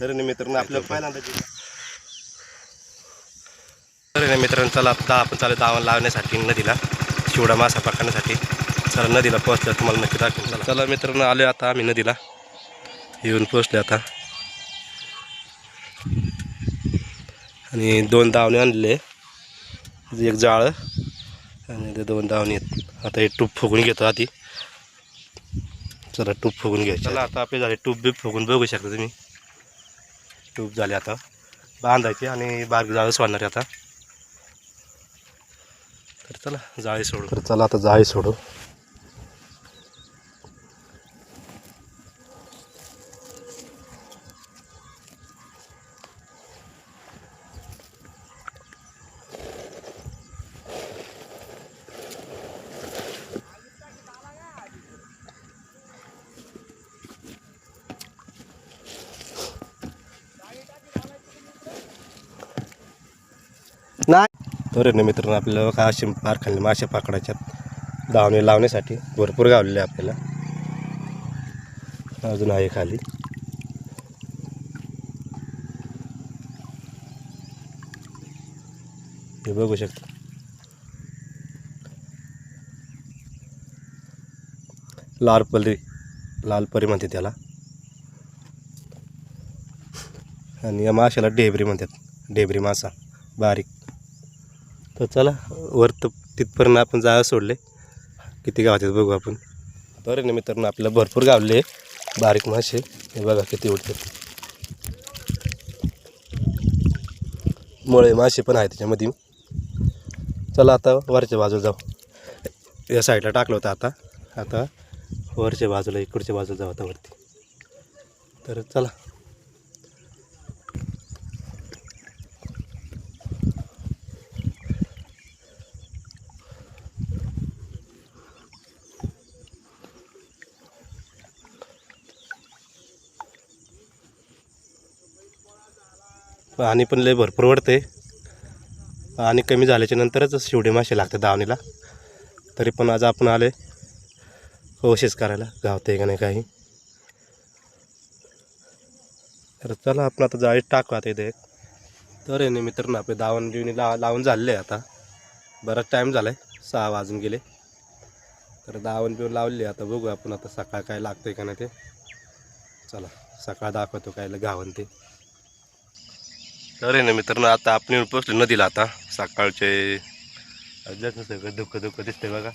तर मित्रांनो आपल्याला पहिल्यांदा तर मित्रांनो चला आता आपण चालू दावण लावण्यासाठी नदीला. शिवडा मासा पकडण्यासाठी चला नदीला पोहोचल्या तुम्हाला नक्की दाखवून चला. चला मित्रांनो आलो आता आम्ही नदीला. येऊन पोहोचले आता. आणि दोन दावणे आणले. एक जाळं आणि ते दोन दावणे आहेत. आता हे टूप फुगून घेतो आधी. चला टूप फुगून घ्यायचे. चला आता आपले झाले टूप बीप फुगून बघू शकता तुम्ही. ट्यूब झाले आता. बांधायचे आणि बारीक जाळं सोडणार आहे आता. तर चला जाळी सोडू. तर चला आता जाळी सोडू. नाही ना मित्रांनो आपल्याला का असे खाल्ले मासे पकडायच्यात दावणे लावण्यासाठी भरपूर गावलेले आपल्याला. अजून आहे खाली. हे बघू शकता. लालपरी लालपरी म्हणते त्याला. आणि या माशाला डेबरी म्हणतात. डेबरी मासा. बारीक. तर चला वर तर तिथपर्यंत आपण जागा सोडले. किती गावात आहेत बघू आपण. बरं ना मित्रांनो आपल्याला भरपूर गावले बारीक मासे. हे बघा किती उडते. मुळे मासे पण आहे त्याच्यामध्ये. चला आता वरच्या बाजूला जाऊ. या साईडला टाकलं होतं आता. आता वरच्या बाजूला इकडच्या बाजूला जाऊ आता वरती. तर चला. पाणी पण लय भरपूर वाढते आणि कमी झाल्याच्या नंतरच शिवडे मासे लागतात दावणीला. तरी पण आज आपण आले कोशिश करायला. गावते का नाही काही. तर चला आपण आता जाळीत टाकू आता इथे एक. तर आहे ना मित्रांनो आपले दावण बिवणी ला लावून झाले आता. बराच टाईम झाला आहे सहा वाजून गेले. तर दावण बिवून लावले. आता बघू आपण आता सकाळ काय लागतंय का नाही ते. चला सकाळ दाखवतो काय गावन ते. तर आहे ना मित्रांनो आता आपण येऊन पोचलो नदीला आता. सकाळचे अजून सगळं धुकं धुकं दिसतंय बघा.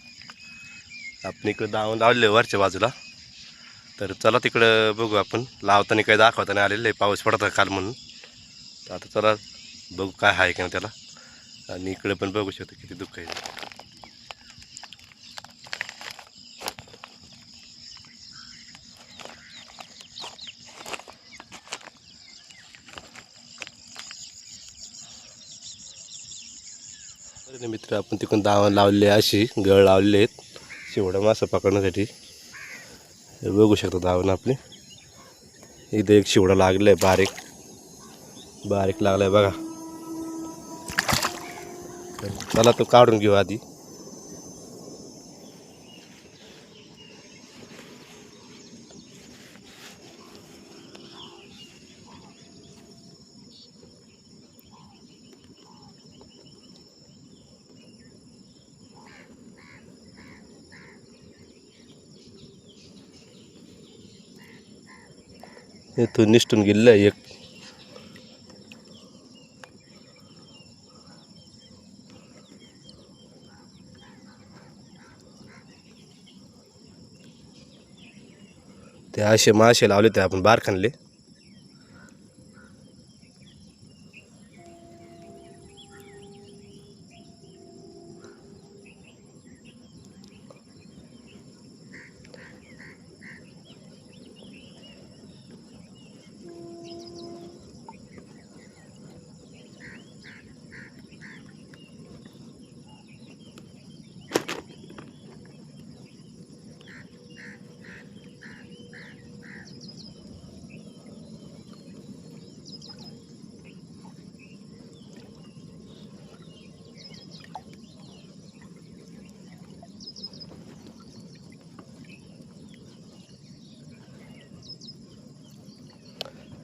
आपण इकडं दावून लावले वरच्या बाजूला. तर चला तिकडं बघू आपण. लावताना काही दाखवताना आलेलं आहे पाऊस पडत काल म्हणून. तर आता चला बघू काय आहे का त्याला. आणि इकडं पण बघू शकतो किती दुःख आहे. तर मित्र आपण तिकडून दावा लावले अशी गळ लावले आहेत. शिवडा मासा पकडण्यासाठी. बघू शकतो दावण आपली. इथे एक शिवडा लागला आहे बारीक. बारीक लागलाय बघा. चला तो काढून घेऊ आधी. इथून निष्ठून गेलेलं आहे एक. ते असे मासे लावले ते आपण बारखानले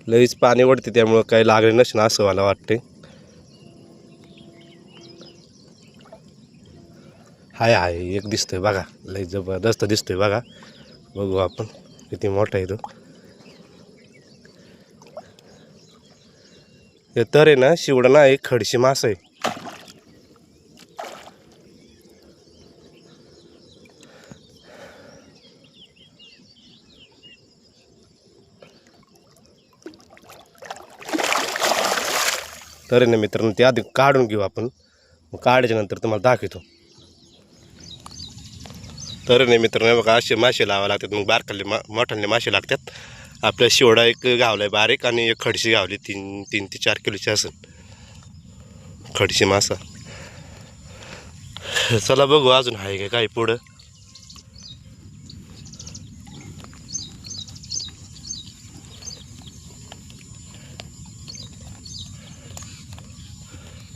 लईच पाणी वडते त्यामुळं काही लागले नसणं असं मला वाटते हाय हाय एक दिसतोय बघा लई जबरदस्त दिसतोय बघा. बघू आपण किती मोठा आहे तो. हे तर आहे ना शिवडा ना एक खडशी मास आहे. तर ना मित्रांनो ते आधी काढून घेऊ आपण. मग काढायच्या तुम्हाला दाखवतो. तर नाही मित्रांनो बघा असे मासे लावा लागतात. मग बारकाले मा मोठाले मासे लागतात. आपल्या शिवडा एक गावला आहे बारीक आणि एक खडशी गावली तीन तीन ते चार किलोची असेल. खडशी मासा. चला बघू अजून आहे का काही पुढं.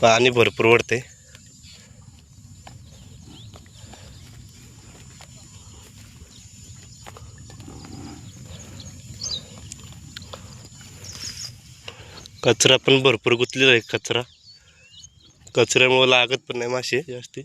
पाणी भरपूर वाढते कचरा पण भरपूर गुंतलेला आहे कचरा. कचऱ्यामुळे लागत पण नाही मासे जास्ती.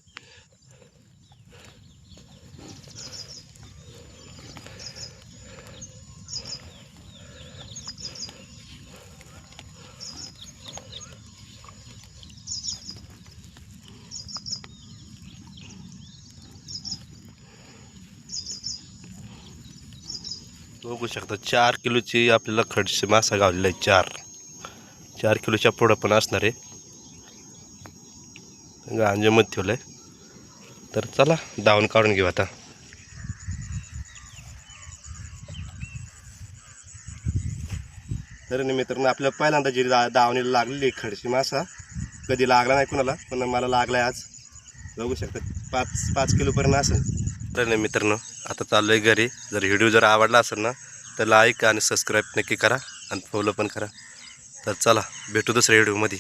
बघू शकता चार किलोची आपल्याला खडसे मासा गावलेला आहे चार. चार किलोच्या पुढं पण असणार आहे. गांजेमध्ये ठेवलं आहे तर चला दावण काढून घेऊ आता. तर मित्रांनो आपल्या पहिल्यांदा जी दा दावणीला लागलेली आहे खडशी मासा कधी लागला नाही कुणाला पण मला लागला आहे आज. बघू शकता पाच पाच किलोपर्यंत असेल. तर नाही मित्रांनो. आता चाललो आहे घरी. जर व्हिडिओ जर आवडला असेल ना तर लाईक आणि सबस्क्राईब नक्की करा आणि फॉलो पण करा. तर चला भेटू दुसऱ्या व्हिडिओमध्ये.